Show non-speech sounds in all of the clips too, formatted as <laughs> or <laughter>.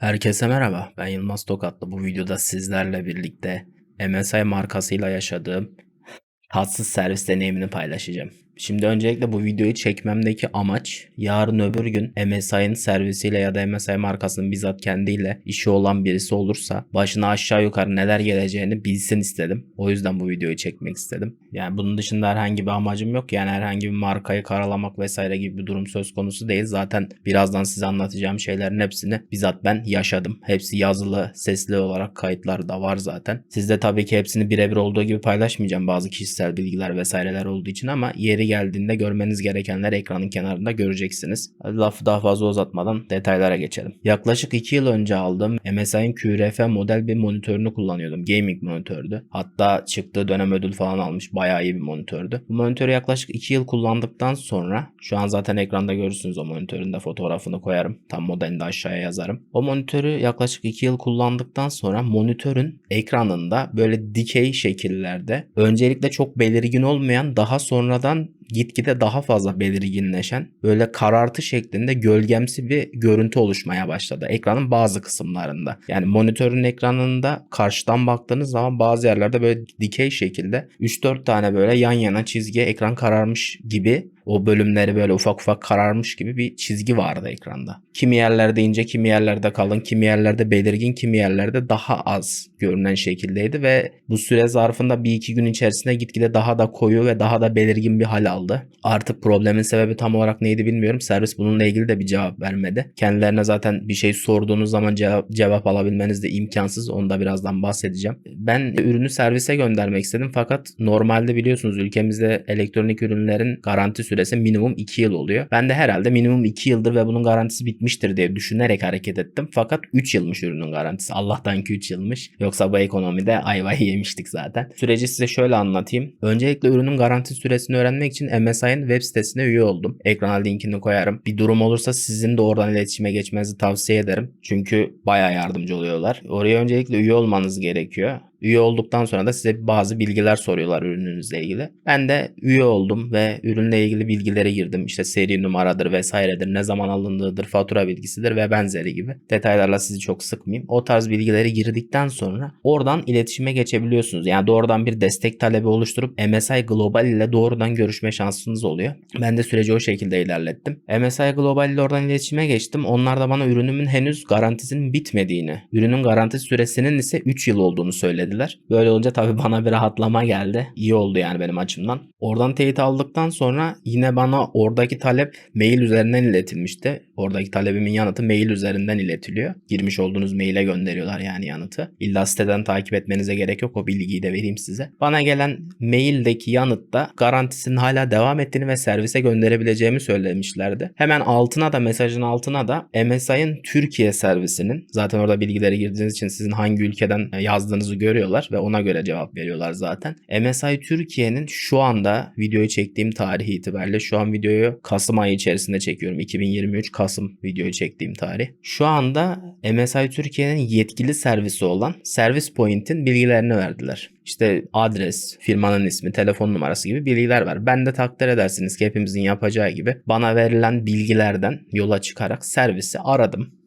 Herkese merhaba. Ben Yılmaz Tokatlı. Bu videoda sizlerle birlikte MSI markasıyla yaşadığım tatsız servis deneyimini paylaşacağım. Şimdi öncelikle bu videoyu çekmemdeki amaç yarın öbür gün MSI'nin servisiyle ya da MSI markasının bizzat kendiyle işi olan birisi olursa başına aşağı yukarı neler geleceğini bilsin istedim. O yüzden bu videoyu çekmek istedim. Yani bunun dışında herhangi bir amacım yok. Yani herhangi bir markayı karalamak vesaire gibi bir durum söz konusu değil. Zaten birazdan size anlatacağım şeylerin hepsini bizzat ben yaşadım. Hepsi yazılı, sesli olarak kayıtlar da var zaten. Sizde tabii ki hepsini birebir olduğu gibi paylaşmayacağım bazı kişisel bilgiler vesaireler olduğu için ama yeri geldiğinde görmeniz gerekenler ekranın kenarında göreceksiniz. Hadi lafı daha fazla uzatmadan detaylara geçelim. Yaklaşık 2 yıl önce aldığım MSI'nin QRF model bir monitörünü kullanıyordum. Gaming monitördü. Hatta çıktığı dönem ödül falan almış. Bayağı iyi bir monitördü. Bu monitörü yaklaşık 2 yıl kullandıktan sonra şu an zaten ekranda görürsünüz o monitörün de fotoğrafını koyarım. Tam modelini de aşağıya yazarım. O monitörü yaklaşık 2 yıl kullandıktan sonra monitörün ekranında böyle dikey şekillerde öncelikle çok belirgin olmayan daha sonradan gitgide daha fazla belirginleşen böyle karartı şeklinde gölgemsi bir görüntü oluşmaya başladı ekranın bazı kısımlarında. Yani monitörün ekranında karşıdan baktığınız zaman bazı yerlerde böyle dikey şekilde 3-4 tane böyle yan yana çizgiye ekran kararmış gibi o bölümleri böyle ufak ufak kararmış gibi bir çizgi vardı ekranda. Kimi yerlerde ince, kimi yerlerde kalın, kimi yerlerde belirgin, kimi yerlerde daha az görünen şekildeydi ve bu süre zarfında bir iki gün içerisinde gitgide daha da koyu ve daha da belirgin bir hal aldı. Artık problemin sebebi tam olarak neydi bilmiyorum. Servis bununla ilgili de bir cevap vermedi. Kendilerine zaten bir şey sorduğunuz zaman cevap, cevap alabilmeniz de imkansız. Onu da birazdan bahsedeceğim. Ben ürünü servise göndermek istedim fakat normalde biliyorsunuz ülkemizde elektronik ürünlerin garanti süresi minimum 2 yıl oluyor. Ben de herhalde minimum 2 yıldır ve bunun garantisi bitmiştir diye düşünerek hareket ettim. Fakat 3 yılmış ürünün garantisi. Allah'tan ki 3 yılmış. Yoksa bu ekonomide ayvayı <laughs> yemiştik zaten. Süreci size şöyle anlatayım. Öncelikle ürünün garanti süresini öğrenmek için MSI'nin web sitesine üye oldum. Ekrana linkini koyarım. Bir durum olursa sizin de oradan iletişime geçmenizi tavsiye ederim. Çünkü bayağı yardımcı oluyorlar. Oraya öncelikle üye olmanız gerekiyor. Üye olduktan sonra da size bazı bilgiler soruyorlar ürününüzle ilgili. Ben de üye oldum ve ürünle ilgili bilgilere girdim. İşte seri numaradır vesairedir, ne zaman alındığıdır, fatura bilgisidir ve benzeri gibi. Detaylarla sizi çok sıkmayayım. O tarz bilgileri girdikten sonra oradan iletişime geçebiliyorsunuz. Yani doğrudan bir destek talebi oluşturup MSI Global ile doğrudan görüşme şansınız oluyor. Ben de süreci o şekilde ilerlettim. MSI Global ile oradan iletişime geçtim. Onlar da bana ürünümün henüz garantisinin bitmediğini, ürünün garanti süresinin ise 3 yıl olduğunu söyledi dediler. Böyle olunca tabii bana bir rahatlama geldi. İyi oldu yani benim açımdan. Oradan teyit aldıktan sonra yine bana oradaki talep mail üzerinden iletilmişti. Oradaki talebimin yanıtı mail üzerinden iletiliyor. Girmiş olduğunuz maile gönderiyorlar yani yanıtı. İlla siteden takip etmenize gerek yok. O bilgiyi de vereyim size. Bana gelen maildeki yanıtta garantisinin hala devam ettiğini ve servise gönderebileceğimi söylemişlerdi. Hemen altına da mesajın altına da MSI'ın Türkiye servisinin zaten orada bilgileri girdiğiniz için sizin hangi ülkeden yazdığınızı görüyorlar ve ona göre cevap veriyorlar zaten. MSI Türkiye'nin şu anda videoyu çektiğim tarihi itibariyle şu an videoyu Kasım ayı içerisinde çekiyorum. 2023 Kasım videoyu çektiğim tarih. Şu anda MSI Türkiye'nin yetkili servisi olan Service Point'in bilgilerini verdiler. İşte adres, firmanın ismi, telefon numarası gibi bilgiler var. Ben de takdir edersiniz ki hepimizin yapacağı gibi bana verilen bilgilerden yola çıkarak servisi aradım.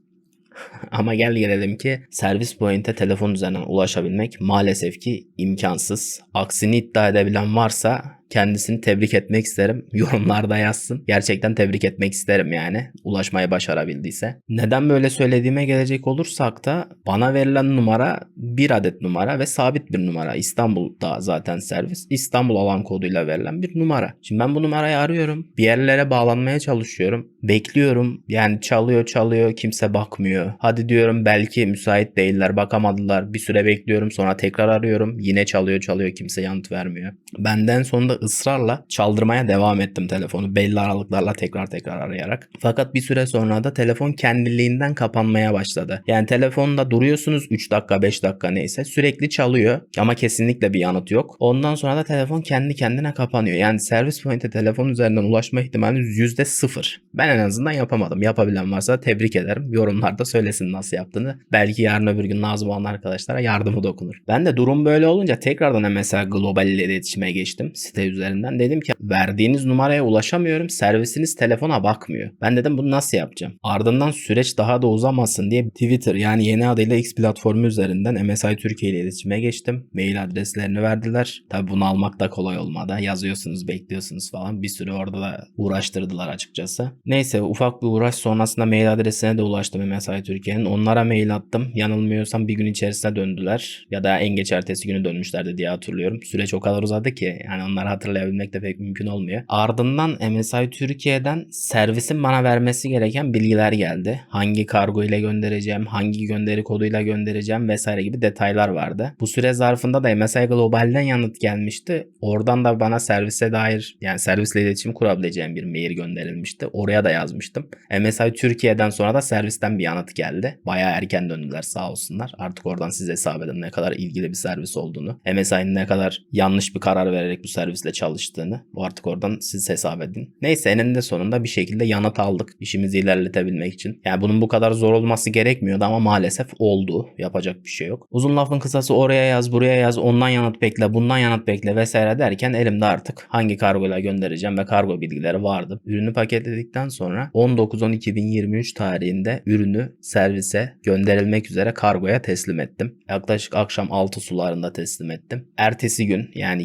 <laughs> Ama gel gelelim ki servis point'e telefon üzerinden ulaşabilmek maalesef ki imkansız. Aksini iddia edebilen varsa kendisini tebrik etmek isterim. <laughs> Yorumlarda yazsın. Gerçekten tebrik etmek isterim yani. Ulaşmayı başarabildiyse. Neden böyle söylediğime gelecek olursak da bana verilen numara bir adet numara ve sabit bir numara. İstanbul'da zaten servis. İstanbul alan koduyla verilen bir numara. Şimdi ben bu numarayı arıyorum. Bir yerlere bağlanmaya çalışıyorum. Bekliyorum. Yani çalıyor çalıyor. Kimse bakmıyor. Hadi diyorum belki müsait değiller. Bakamadılar. Bir süre bekliyorum. Sonra tekrar arıyorum. Yine çalıyor çalıyor. Kimse yanıt vermiyor. Benden sonunda ısrarla çaldırmaya devam ettim telefonu belli aralıklarla tekrar tekrar arayarak. Fakat bir süre sonra da telefon kendiliğinden kapanmaya başladı. Yani telefonda duruyorsunuz 3 dakika 5 dakika neyse sürekli çalıyor ama kesinlikle bir yanıt yok. Ondan sonra da telefon kendi kendine kapanıyor. Yani servis point'e telefon üzerinden ulaşma ihtimaliniz %0. Ben en azından yapamadım. Yapabilen varsa tebrik ederim. Yorumlarda söylesin nasıl yaptığını. Belki yarın öbür gün lazım olan arkadaşlara yardımı dokunur. Ben de durum böyle olunca tekrardan mesela global ile iletişime geçtim site üzerinden. Dedim ki verdiğiniz numaraya ulaşamıyorum. Servisiniz telefona bakmıyor. Ben dedim bunu nasıl yapacağım? Ardından süreç daha da uzamasın diye Twitter yani yeni adıyla X platformu üzerinden MSI Türkiye ile iletişime geçtim. Mail adreslerini verdiler. Tabi bunu almak da kolay olmadı. Yazıyorsunuz, bekliyorsunuz falan. Bir süre orada da uğraştırdılar açıkçası. Neyse ufak bir uğraş sonrasında mail adresine de ulaştım MSI Türkiye'nin. Onlara mail attım. Yanılmıyorsam bir gün içerisinde döndüler. Ya da en geç ertesi günü dönmüşlerdi diye hatırlıyorum. Süreç o kadar uzadı ki yani onları hatırlayabilmek de pek mümkün olmuyor. Ardından MSI Türkiye'den servisin bana vermesi gereken bilgiler geldi. Hangi kargo ile göndereceğim, hangi gönderi koduyla göndereceğim vesaire gibi detaylar vardı. Bu süre zarfında da MSI Global'den yanıt gelmişti. Oradan da bana servise dair yani servisle iletişim kurabileceğim bir mail gönderilmişti. Oraya da yazmıştım. MSI Türkiye'den sonra da servisten bir yanıt geldi. Bayağı erken döndüler sağ olsunlar. Artık oradan siz hesap edin ne kadar ilgili bir servis olduğunu. MSI'nin ne kadar yanlış bir karar vererek bu servisle çalıştığını. Bu artık oradan siz hesap edin. Neyse eninde sonunda bir şekilde yanıt aldık. işimizi ilerletebilmek için. Yani bunun bu kadar zor olması gerekmiyordu ama maalesef oldu. Yapacak bir şey yok. Uzun lafın kısası oraya yaz, buraya yaz, ondan yanıt bekle, bundan yanıt bekle vesaire derken elimde artık hangi kargoyla göndereceğim ve kargo bilgileri vardı. Ürünü paketledikten sonra 19.10.2023 tarihinde ürünü servise gönderilmek üzere kargoya teslim ettim. Yaklaşık akşam 6 sularında teslim ettim. Ertesi gün yani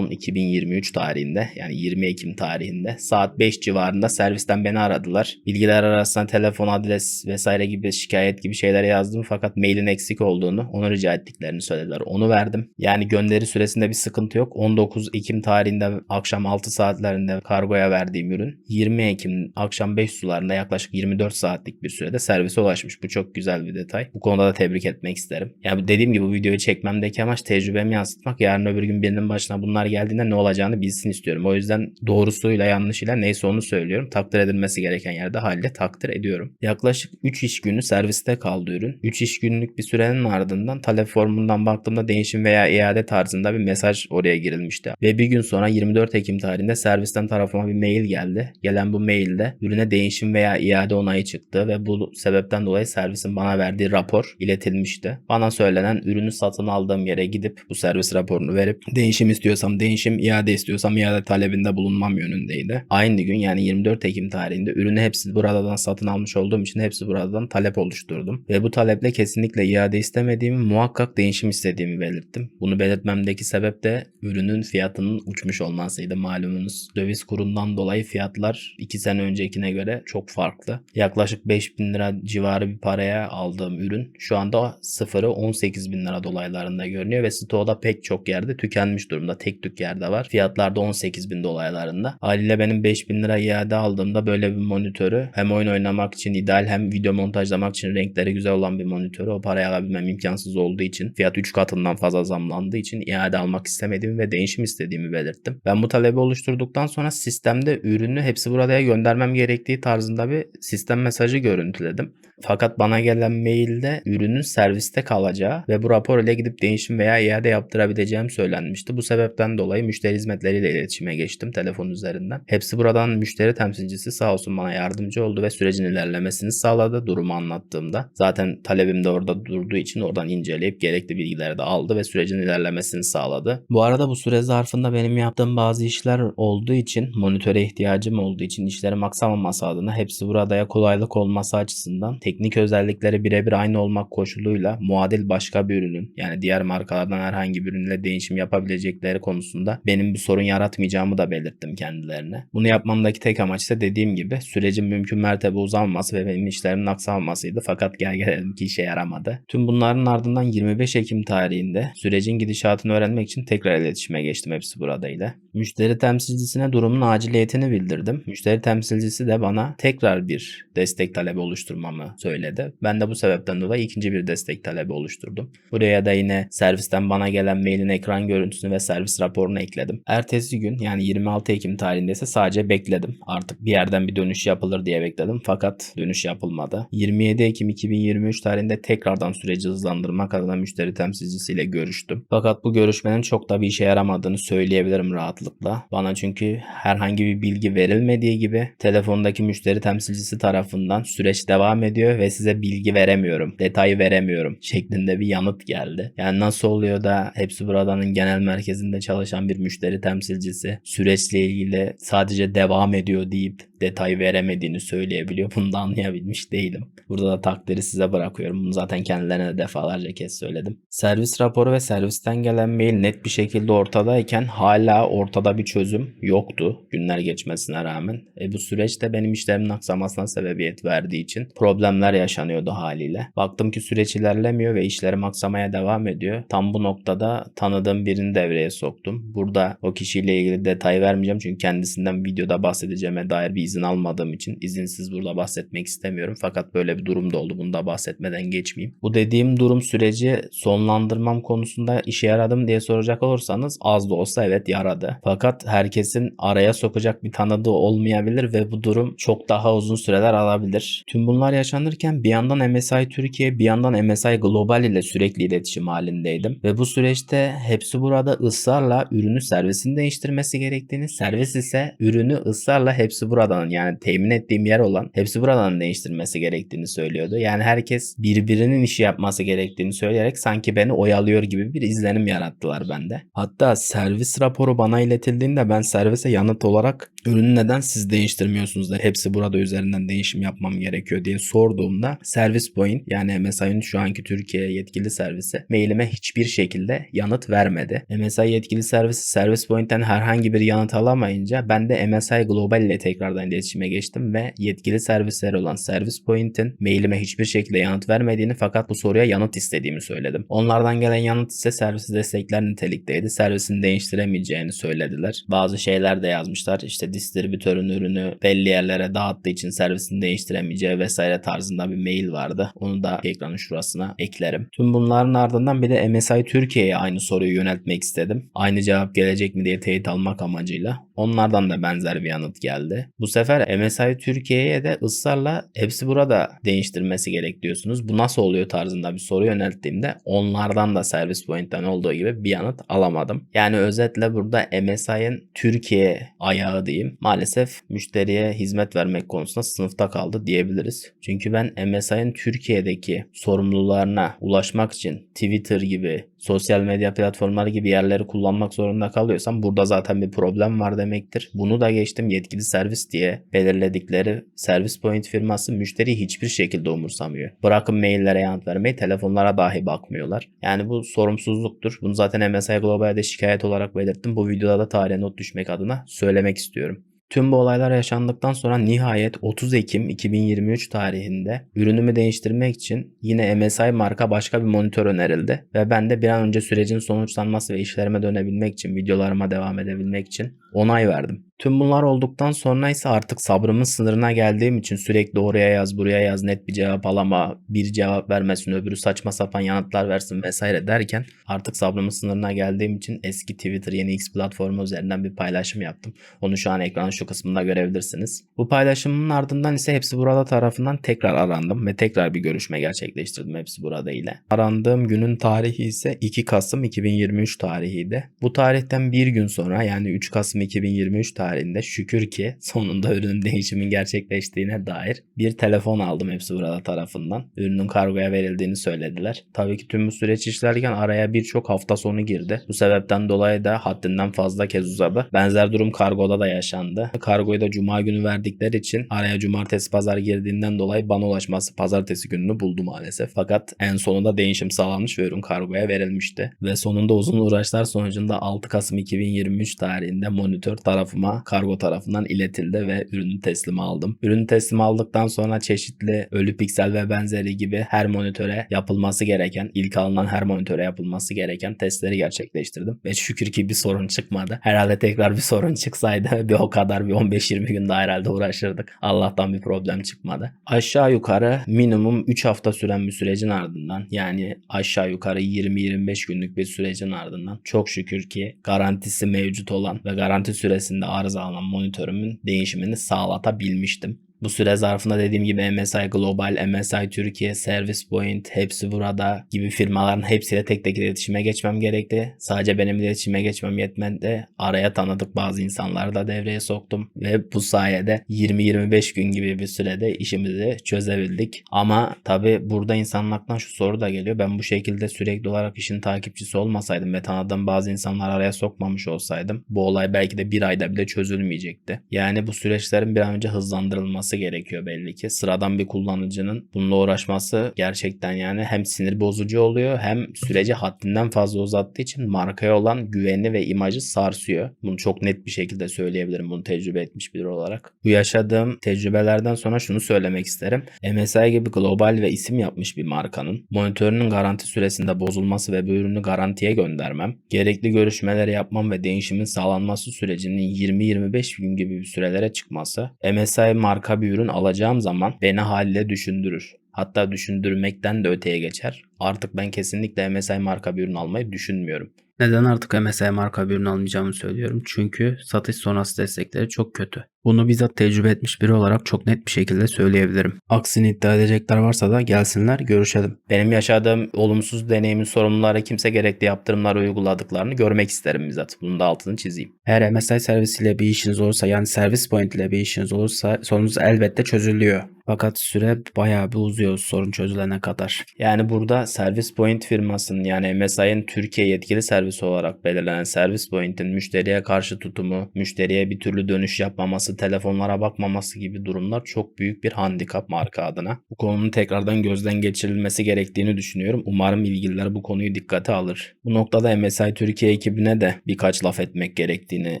20.10.2023 tarihinde yani 20 Ekim tarihinde saat 5 civarında servisten beni aradılar. Bilgiler arasında telefon adres vesaire gibi şikayet gibi şeyler yazdım fakat mailin eksik olduğunu onu rica ettiklerini söylediler. Onu verdim. Yani gönderi süresinde bir sıkıntı yok. 19 Ekim tarihinde akşam 6 saatlerinde kargoya verdiğim ürün 20 Ekim akşam 5 sularında yaklaşık 24 saatlik bir sürede servise ulaşmış. Bu çok güzel bir detay. Bu konuda da tebrik etmek isterim. Yani dediğim gibi bu videoyu çekmemdeki amaç tecrübemi yansıtmak. Yarın öbür gün birinin başına bunlar geldiğinde ne olacağını bilsin istiyorum. O yüzden doğrusuyla yanlışıyla neyse onu söylüyorum. Takdir edilmesi gereken yerde halde takdir ediyorum. Yaklaşık 3 iş günü serviste kaldı ürün. 3 iş günlük bir sürenin ardından talep formundan baktığımda değişim veya iade tarzında bir mesaj oraya girilmişti. Ve bir gün sonra 24 Ekim tarihinde servisten tarafıma bir mail geldi. Gelen bu mailde ürüne değişim veya iade onayı çıktı ve bu sebepten dolayı servisin bana verdiği rapor iletilmişti. Bana söylenen ürünü satın aldığım yere gidip bu servis raporunu verip değişim istiyorsam değişim, iade istiyorsam iade talebinde bulunmam yönündeydi. Aynı gün yani 24 Ekim tarihinde ürünü hepsi buradan satın almış olduğum için hepsi buradan talep oluşturdum. Ve bu taleple kesinlikle iade istemediğimi muhakkak değişim istediğimi belirttim. Bunu belirtmemdeki sebep de ürünün fiyatının uçmuş olmasıydı. Malumunuz döviz kurundan dolayı fiyatlar 2 sene öncekine göre çok farklı. Yaklaşık 5000 lira civarı bir paraya aldığım ürün şu anda sıfırı 18 bin lira dolaylarında görünüyor ve stoğda pek çok yerde tükenmiş durumda. Tek tük yerde var. Fiyatlar da 18 bin dolaylarında. Haliyle benim 5000 lira iade aldığımda böyle bir monitörü hem oyun oynamak için ideal hem video montajlamak için renkleri güzel olan bir monitörü o paraya alabilmem imkansız olduğu için fiyat 3 katından fazla zamlandığı için iade almak istemediğimi ve değişim istediğimi belirttim. Ben bu talebi oluşturduktan sonra sistemde ürünü hepsi buraya göndermem gerektiği tarzında bir sistem mesajı görüntüledim. Fakat bana gelen mailde ürünün serviste kalacağı ve bu rapor ile gidip değişim veya iade yaptırabileceğim söylenmişti. Bu sebepten dolayı müşteri hizmetleriyle iletişime geçtim telefon üzerinden. Hepsi buradan müşteri temsilcisi sağ olsun bana yardımcı oldu ve sürecin ilerlemesini sağladı durumu anlattığımda. Zaten talebim de orada durduğu için oradan inceleyip gerekli bilgileri de aldı ve sürecin ilerlemesini sağladı. Bu arada bu süre zarfında benim yaptığım bazı işler olduğu için monitöre ihtiyacım olduğu için işlerim aksamaması adına hepsi buradaya kolaylık olması açısından teknik özellikleri birebir aynı olmak koşuluyla muadil başka bir ürünün yani diğer markalardan herhangi bir ürünle değişim yapabilecekleri konusunda benim bir sorun yaratmayacağımı da belirttim kendilerine. Bunu yapmamdaki tek amaç ise dediğim gibi sürecin mümkün mertebe uzanmaması ve benim işlerimin aksamamasıydı fakat gel gelelim ki işe yaramadı. Tüm bunların ardından 25 Ekim tarihinde sürecin gidişatını öğrenmek için tekrar iletişime geçtim hepsi buradayla. Müşteri temsilcisine durumun aciliyetini bildirdim. Müşteri temsilcisi de bana tekrar bir destek talebi oluşturmamı söyledi. Ben de bu sebepten dolayı ikinci bir destek talebi oluşturdum. Buraya da yine servisten bana gelen mailin ekran görüntüsünü ve servis raporunu ekledim. Ertesi gün yani 26 Ekim tarihinde ise sadece bekledim. Artık bir yerden bir dönüş yapılır diye bekledim fakat dönüş yapılmadı. 27 Ekim 2023 tarihinde tekrardan süreci hızlandırmak adına müşteri temsilcisiyle görüştüm. Fakat bu görüşmenin çok da bir işe yaramadığını söyleyebilirim rahatlıkla. Bana çünkü herhangi bir bilgi verilmediği gibi telefondaki müşteri temsilcisi tarafından süreç devam ediyor ve size bilgi veremiyorum, detay veremiyorum şeklinde bir yanıt geldi. Yani nasıl oluyor da hepsi buradanın genel merkezinde çalışan bir müşteri temsilcisi süreçle ilgili sadece devam ediyor deyip detay veremediğini söyleyebiliyor. <laughs> Bunu da anlayabilmiş değilim. Burada da takdiri size bırakıyorum. Bunu zaten kendilerine de defalarca kez söyledim. Servis raporu ve servisten gelen mail net bir şekilde ortadayken hala ortada bir çözüm yoktu günler geçmesine rağmen. E bu süreçte benim işlerimin aksamasına sebebiyet verdiği için problemler yaşanıyordu haliyle. Baktım ki süreç ilerlemiyor ve işlerim aksamaya devam ediyor. Tam bu noktada tanıdığım birini devreye soktum. Burada o kişiyle ilgili detay vermeyeceğim çünkü kendisinden videoda bahsedeceğime dair bir izin almadığım için izinsiz burada bahsetmek istemiyorum. Fakat böyle bir durum da oldu. Bunu da bahsetmeden geçmeyeyim. Bu dediğim durum süreci sonlandırmam konusunda işe yaradı mı diye soracak olursanız az da olsa evet yaradı. Fakat herkesin araya sokacak bir tanıdığı olmayabilir ve bu durum çok daha uzun süreler alabilir. Tüm bunlar yaşanırken bir yandan MSI Türkiye bir yandan MSI Global ile sürekli iletişim halindeydim. Ve bu süreçte hepsi burada ısrarla ürünü servisin değiştirmesi gerektiğini, servis ise ürünü ısrarla hepsi buradan yani temin ettiğim yer olan hepsi buradan değiştirmesi gerektiğini söylüyordu. Yani herkes birbirinin işi yapması gerektiğini söyleyerek sanki beni oyalıyor gibi bir izlenim yarattılar bende. Hatta servis raporu bana iletildiğinde ben servise yanıt olarak ürünü neden siz değiştirmiyorsunuz da hepsi burada üzerinden değişim yapmam gerekiyor diye sorduğumda Service Point yani MSI'nin şu anki Türkiye yetkili servisi mailime hiçbir şekilde yanıt vermedi. MSI yetkili servisi Service Point'ten herhangi bir yanıt alamayınca ben de MSI Global ile tekrardan iletişime geçtim ve yetkili servisler olan Service Point'in mailime hiçbir şekilde yanıt vermediğini fakat bu soruya yanıt istediğimi söyledim. Onlardan gelen yanıt ise servisi destekler nitelikteydi. Servisin değiştiremeyeceğini söylediler. Bazı şeyler de yazmışlar. İşte distribütörün ürünü belli yerlere dağıttığı için servisin değiştiremeyeceği vesaire tarzında bir mail vardı. Onu da ekranın şurasına eklerim. Tüm bunların ardından bir de MSI Türkiye'ye aynı soruyu yöneltmek istedim. Aynı cevap gelecek mi diye teyit almak amacıyla. Onlardan da benzer bir yanıt geldi. Bu sefer MSI Türkiye'ye de ısrarla hepsi burada değiştirmesi gerek diyorsunuz. Bu nasıl oluyor tarzında bir soru yönelttiğimde onlardan da Service Point'ten olduğu gibi bir yanıt alamadım. Yani özetle burada MSI'ın Türkiye ayağı diyeyim maalesef müşteriye hizmet vermek konusunda sınıfta kaldı diyebiliriz. Çünkü ben MSI'ın Türkiye'deki sorumlularına ulaşmak için Twitter gibi sosyal medya platformları gibi yerleri kullanmak zorunda kalıyorsam burada zaten bir problem var demektir. Bunu da geçtim yetkili servis diye belirledikleri servis point firması müşteriyi hiçbir şekilde umursamıyor. Bırakın maillere yanıt vermeyi telefonlara dahi bakmıyorlar. Yani bu sorumsuzluktur. Bunu zaten MSI Global'de şikayet olarak belirttim. Bu videoda da tarihe not düşmek adına söylemek istiyorum. Tüm bu olaylar yaşandıktan sonra nihayet 30 Ekim 2023 tarihinde ürünümü değiştirmek için yine MSI marka başka bir monitör önerildi ve ben de bir an önce sürecin sonuçlanması ve işlerime dönebilmek için, videolarıma devam edebilmek için onay verdim. Tüm bunlar olduktan sonra ise artık sabrımın sınırına geldiğim için sürekli oraya yaz buraya yaz net bir cevap alama bir cevap vermesin öbürü saçma sapan yanıtlar versin vesaire derken artık sabrımın sınırına geldiğim için eski Twitter yeni X platformu üzerinden bir paylaşım yaptım. Onu şu an ekranın şu kısmında görebilirsiniz. Bu paylaşımın ardından ise hepsi burada tarafından tekrar arandım ve tekrar bir görüşme gerçekleştirdim hepsi burada ile. Arandığım günün tarihi ise 2 Kasım 2023 tarihiydi. Bu tarihten bir gün sonra yani 3 Kasım 2023 tarihi tarihinde şükür ki sonunda ürünün <laughs> değişimin gerçekleştiğine dair bir telefon aldım hepsi burada tarafından. Ürünün kargoya verildiğini söylediler. Tabii ki tüm bu süreç işlerken araya birçok hafta sonu girdi. Bu sebepten dolayı da haddinden fazla kez uzadı. Benzer durum kargoda da yaşandı. Kargoyu da cuma günü verdikleri için araya cumartesi pazar girdiğinden dolayı bana ulaşması pazartesi gününü buldu maalesef. Fakat en sonunda değişim sağlanmış ve ürün kargoya verilmişti. Ve sonunda uzun uğraşlar sonucunda 6 Kasım 2023 tarihinde monitör tarafıma kargo tarafından iletildi ve ürünü teslim aldım. Ürünü teslim aldıktan sonra çeşitli ölü piksel ve benzeri gibi her monitöre yapılması gereken, ilk alınan her monitöre yapılması gereken testleri gerçekleştirdim. Ve şükür ki bir sorun çıkmadı. Herhalde tekrar bir sorun çıksaydı <laughs> bir o kadar bir 15-20 gün daha herhalde uğraşırdık. Allah'tan bir problem çıkmadı. Aşağı yukarı minimum 3 hafta süren bir sürecin ardından yani aşağı yukarı 20-25 günlük bir sürecin ardından çok şükür ki garantisi mevcut olan ve garanti süresinde arıza arızalanan monitörümün değişimini sağlatabilmiştim. Bu süre zarfında dediğim gibi MSI Global, MSI Türkiye, Service Point, hepsi burada gibi firmaların hepsiyle tek tek iletişime geçmem gerekti. Sadece benim iletişime geçmem yetmedi. Araya tanıdık bazı insanları da devreye soktum ve bu sayede 20-25 gün gibi bir sürede işimizi çözebildik. Ama tabi burada insanın aklına şu soru da geliyor. Ben bu şekilde sürekli olarak işin takipçisi olmasaydım ve tanıdığım bazı insanlar araya sokmamış olsaydım bu olay belki de bir ayda bile çözülmeyecekti. Yani bu süreçlerin bir an önce hızlandırılması gerekiyor belli ki. Sıradan bir kullanıcının bununla uğraşması gerçekten yani hem sinir bozucu oluyor hem süreci haddinden fazla uzattığı için markaya olan güveni ve imajı sarsıyor. Bunu çok net bir şekilde söyleyebilirim bunu tecrübe etmiş biri olarak. Bu yaşadığım tecrübelerden sonra şunu söylemek isterim. MSI gibi global ve isim yapmış bir markanın monitörünün garanti süresinde bozulması ve bu ürünü garantiye göndermem, gerekli görüşmeleri yapmam ve değişimin sağlanması sürecinin 20-25 gün gibi bir sürelere çıkması, MSI marka bir ürün alacağım zaman beni haliyle düşündürür. Hatta düşündürmekten de öteye geçer. Artık ben kesinlikle MSI marka bir ürün almayı düşünmüyorum. Neden artık MSI marka bir ürün almayacağımı söylüyorum. Çünkü satış sonrası destekleri çok kötü. Bunu bizzat tecrübe etmiş biri olarak çok net bir şekilde söyleyebilirim. Aksini iddia edecekler varsa da gelsinler görüşelim. Benim yaşadığım olumsuz deneyimin sorumluları kimse gerekli yaptırımlar uyguladıklarını görmek isterim bizzat. Bunun da altını çizeyim. Eğer MSI servisiyle bir işiniz olursa yani servis point ile bir işiniz olursa sorunuz elbette çözülüyor. Fakat süre bayağı bir uzuyor sorun çözülene kadar. Yani burada Service Point firmasının yani MSI'nin Türkiye yetkili servisi olarak belirlenen Service Point'in müşteriye karşı tutumu, müşteriye bir türlü dönüş yapmaması, telefonlara bakmaması gibi durumlar çok büyük bir handikap marka adına. Bu konunun tekrardan gözden geçirilmesi gerektiğini düşünüyorum. Umarım ilgililer bu konuyu dikkate alır. Bu noktada MSI Türkiye ekibine de birkaç laf etmek gerektiğini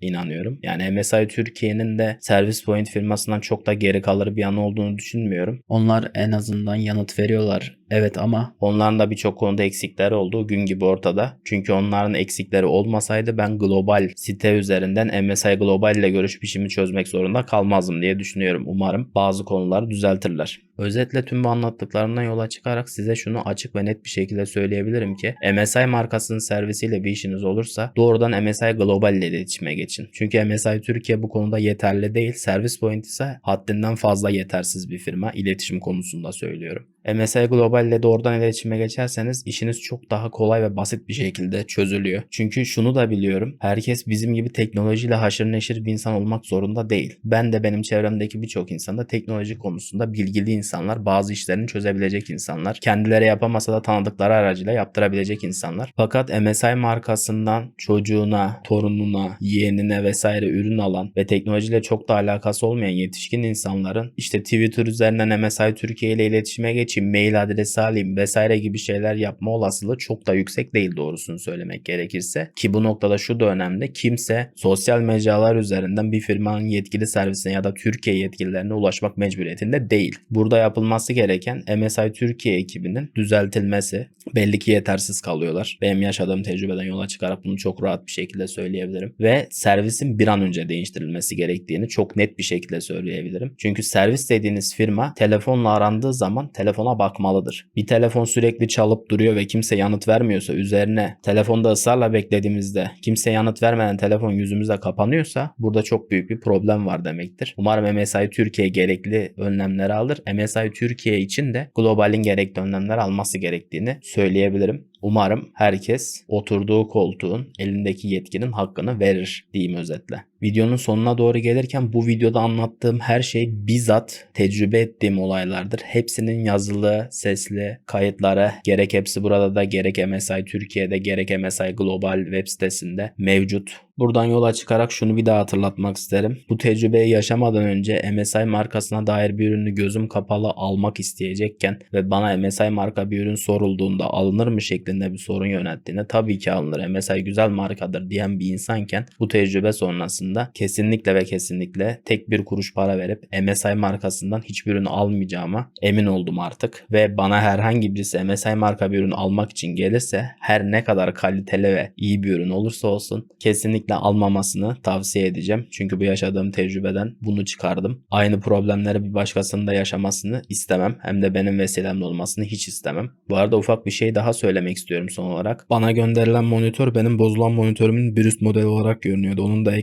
inanıyorum. Yani MSI Türkiye'nin de Service Point firmasından çok da geri kalır bir an olduğunu düşünmüyorum. Onlar en azından yanıt veriyorlar. Evet ama onların da birçok konuda eksikleri olduğu gün gibi ortada. Çünkü onların eksikleri olmasaydı ben global site üzerinden MSI Global ile görüşüp işimi çözmek zorunda kalmazdım diye düşünüyorum. Umarım bazı konuları düzeltirler. Özetle tüm bu anlattıklarımdan yola çıkarak size şunu açık ve net bir şekilde söyleyebilirim ki MSI markasının servisiyle bir işiniz olursa doğrudan MSI Global ile iletişime geçin. Çünkü MSI Türkiye bu konuda yeterli değil. Service Point ise haddinden fazla yetersiz bir firma. İletişim konusunda söylüyorum. MSI Global ile doğrudan iletişime geçerseniz işiniz çok daha kolay ve basit bir şekilde çözülüyor. Çünkü şunu da biliyorum. Herkes bizim gibi teknolojiyle haşır neşir bir insan olmak zorunda değil. Ben de benim çevremdeki birçok insan da teknoloji konusunda bilgili insanlar, bazı işlerini çözebilecek insanlar, kendileri yapamasa da tanıdıkları aracıyla yaptırabilecek insanlar. Fakat MSI markasından çocuğuna, torununa, yeğenine vesaire ürün alan ve teknolojiyle çok da alakası olmayan yetişkin insanların işte Twitter üzerinden MSI Türkiye ile iletişime geçeyim, mail adresi alayım vesaire gibi şeyler yapma olasılığı çok da yüksek değil doğrusunu söylemek gerekirse. Ki bu noktada şu da önemli. Kimse sosyal mecralar üzerinden bir firmanın yetkili servisine ya da Türkiye yetkililerine ulaşmak mecburiyetinde değil. Burada yapılması gereken MSI Türkiye ekibinin düzeltilmesi. Belli ki yetersiz kalıyorlar. Benim yaşadığım tecrübeden yola çıkarak bunu çok rahat bir şekilde söyleyebilirim. Ve servisin bir an önce değiştirilmesi gerektiğini çok net bir şekilde söyleyebilirim. Çünkü servis dediğiniz firma telefonla arandığı zaman telefona bakmalıdır. Bir telefon sürekli çalıp duruyor ve kimse yanıt vermiyorsa üzerine telefonda ısrarla beklediğimizde kimse yanıt vermeden telefon yüzümüze kapanıyorsa burada çok büyük bir problem var demektir. Umarım MSI Türkiye gerekli önlemleri alır. MSI Türkiye için de globalin gerekli önlemler alması gerektiğini söyleyebilirim. Umarım herkes oturduğu koltuğun elindeki yetkinin hakkını verir diyeyim özetle. Videonun sonuna doğru gelirken bu videoda anlattığım her şey bizzat tecrübe ettiğim olaylardır. Hepsinin yazılı, sesli kayıtları gerek hepsi burada da gerek MSI Türkiye'de gerek MSI Global web sitesinde mevcut. Buradan yola çıkarak şunu bir daha hatırlatmak isterim. Bu tecrübeyi yaşamadan önce MSI markasına dair bir ürünü gözüm kapalı almak isteyecekken ve bana MSI marka bir ürün sorulduğunda alınır mı şeklinde bir sorun yönelttiğinde tabii ki alınır. MSI güzel markadır diyen bir insanken bu tecrübe sonrasında kesinlikle ve kesinlikle tek bir kuruş para verip MSI markasından hiçbir ürün almayacağıma emin oldum artık. Ve bana herhangi birisi MSI marka bir ürün almak için gelirse her ne kadar kaliteli ve iyi bir ürün olursa olsun kesinlikle almamasını tavsiye edeceğim. Çünkü bu yaşadığım tecrübeden bunu çıkardım. Aynı problemleri bir başkasının da yaşamasını istemem. Hem de benim vesilemle olmasını hiç istemem. Bu arada ufak bir şey daha söylemek istiyorum son olarak. Bana gönderilen monitör benim bozulan monitörümün bir üst modeli olarak görünüyordu. Onun da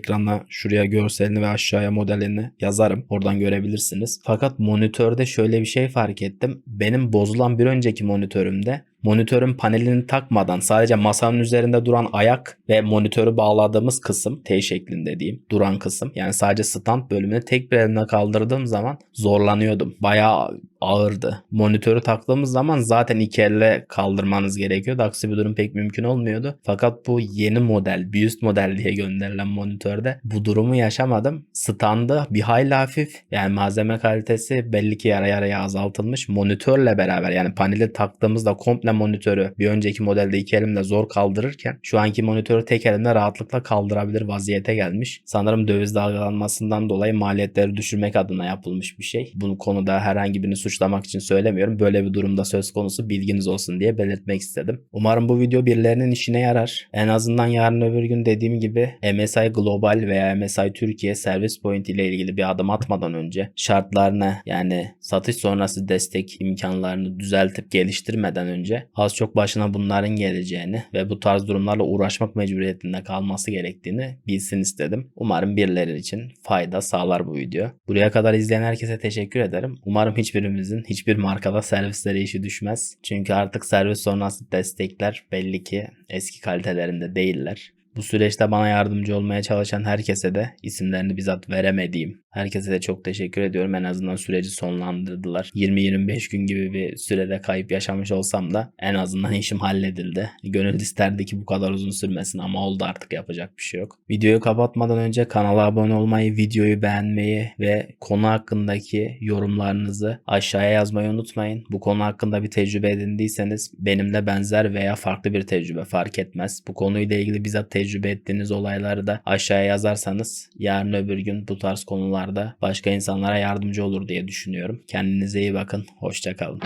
şuraya görselini ve aşağıya modelini yazarım. Oradan görebilirsiniz. Fakat monitörde şöyle bir şey fark ettim. Benim bozulan bir önceki monitörümde monitörün panelini takmadan sadece masanın üzerinde duran ayak ve monitörü bağladığımız kısım T şeklinde diyeyim duran kısım yani sadece stand bölümünü tek bir elimle kaldırdığım zaman zorlanıyordum. Bayağı ağırdı. Monitörü taktığımız zaman zaten iki elle kaldırmanız gerekiyordu. Aksi bir durum pek mümkün olmuyordu. Fakat bu yeni model, bir model diye gönderilen monitörde bu durumu yaşamadım. Standı bir hayli hafif. Yani malzeme kalitesi belli ki yara yaraya azaltılmış. Monitörle beraber yani paneli taktığımızda komple monitörü bir önceki modelde iki elimle zor kaldırırken şu anki monitörü tek elimle rahatlıkla kaldırabilir vaziyete gelmiş. Sanırım döviz dalgalanmasından dolayı maliyetleri düşürmek adına yapılmış bir şey. Bunu konuda herhangi birini suçlamak için söylemiyorum. Böyle bir durumda söz konusu bilginiz olsun diye belirtmek istedim. Umarım bu video birilerinin işine yarar. En azından yarın öbür gün dediğim gibi MSI Global veya MSI Türkiye servis point ile ilgili bir adım atmadan önce şartlarını yani satış sonrası destek imkanlarını düzeltip geliştirmeden önce az çok başına bunların geleceğini ve bu tarz durumlarla uğraşmak mecburiyetinde kalması gerektiğini bilsin istedim. Umarım birileri için fayda sağlar bu video. Buraya kadar izleyen herkese teşekkür ederim. Umarım hiçbirimizin hiçbir markada servislere işi düşmez. Çünkü artık servis sonrası destekler belli ki eski kalitelerinde değiller. Bu süreçte bana yardımcı olmaya çalışan herkese de isimlerini bizzat veremediğim herkese de çok teşekkür ediyorum. En azından süreci sonlandırdılar. 20-25 gün gibi bir sürede kayıp yaşamış olsam da en azından işim halledildi. Gönül isterdi ki bu kadar uzun sürmesin ama oldu artık yapacak bir şey yok. Videoyu kapatmadan önce kanala abone olmayı, videoyu beğenmeyi ve konu hakkındaki yorumlarınızı aşağıya yazmayı unutmayın. Bu konu hakkında bir tecrübe edindiyseniz benimle benzer veya farklı bir tecrübe fark etmez. Bu konuyla ilgili bizzat tecrübe ettiğiniz olayları da aşağıya yazarsanız yarın öbür gün bu tarz konularda başka insanlara yardımcı olur diye düşünüyorum. Kendinize iyi bakın. Hoşçakalın.